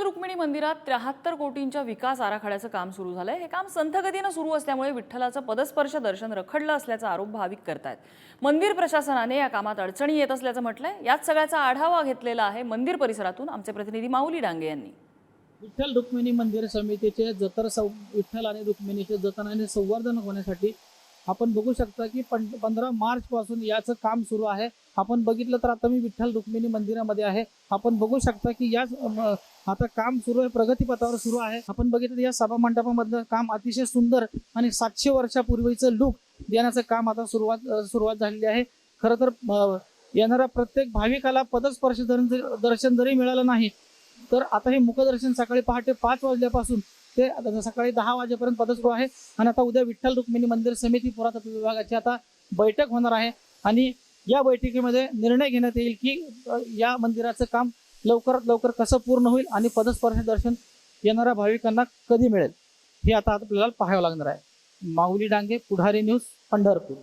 विठ्ठल रुक्मिणी मंदिरात त्र्याहत्तर कोटींच्या विकास आराखड्याचं काम सुरू झालंय. हे काम संथगतीनं सुरू असल्यामुळे विठ्ठलाचं पदस्पर्श दर्शन रखडलं असल्याचा आरोप भाविक करतायत. मंदिर प्रशासनाने या कामात अडचणी येत असल्याचं म्हटलंय. याच सगळ्याचा आढावा घेतलेला आहे मंदिर परिसरातून आमचे प्रतिनिधी माऊली डांगे यांनी. विठ्ठल रुक्मिणी मंदिर समितीचे जतर सौ विठ्ठल आणि रुक्मिणीचे जतन आणि संवर्धन होण्यासाठी आपण बघू शकता की पं पंधरा मार्चपासून याचं काम सुरू आहे. आपण बघितलं तर आता मी विठ्ठल रुक्मिणी मंदिरामध्ये आहे. आपण बघू शकता की या आता काम सुरू आहे प्रगतीपथावर सुरू आहे. आपण बघितलं या सभा मंडपामधलं काम अतिशय सुंदर आणि सातशे वर्षापूर्वीचं लुक देण्याचं काम आता सुरुवात सुरुवात झालेली आहे. खरं तर येणाऱ्या प्रत्येक भाविकाला पदस्पर्श दर्शन जरी मिळालं नाही तर आता हे मुखदर्शन सकाळी पहाटे पाच वाजल्यापासून ते आता सकाळी दहा वाजेपर्यंत पद आहे. आणि आता उद्या विठ्ठल रुक्मिणी मंदिर समिती पुरातत्व विभागाची आता बैठक होणार आहे. आणि या बैठकीमध्ये निर्णय घेण्यात येईल की या मंदिराचं काम लवकरात लवकर कसं पूर्ण होईल आणि पदस्पर्श दर्शन येणाऱ्या भाविकांना कधी मिळेल हे आता आपल्याला पाहावं लागणार आहे. माऊली डांगे पुढारी न्यूज पंढरपूर.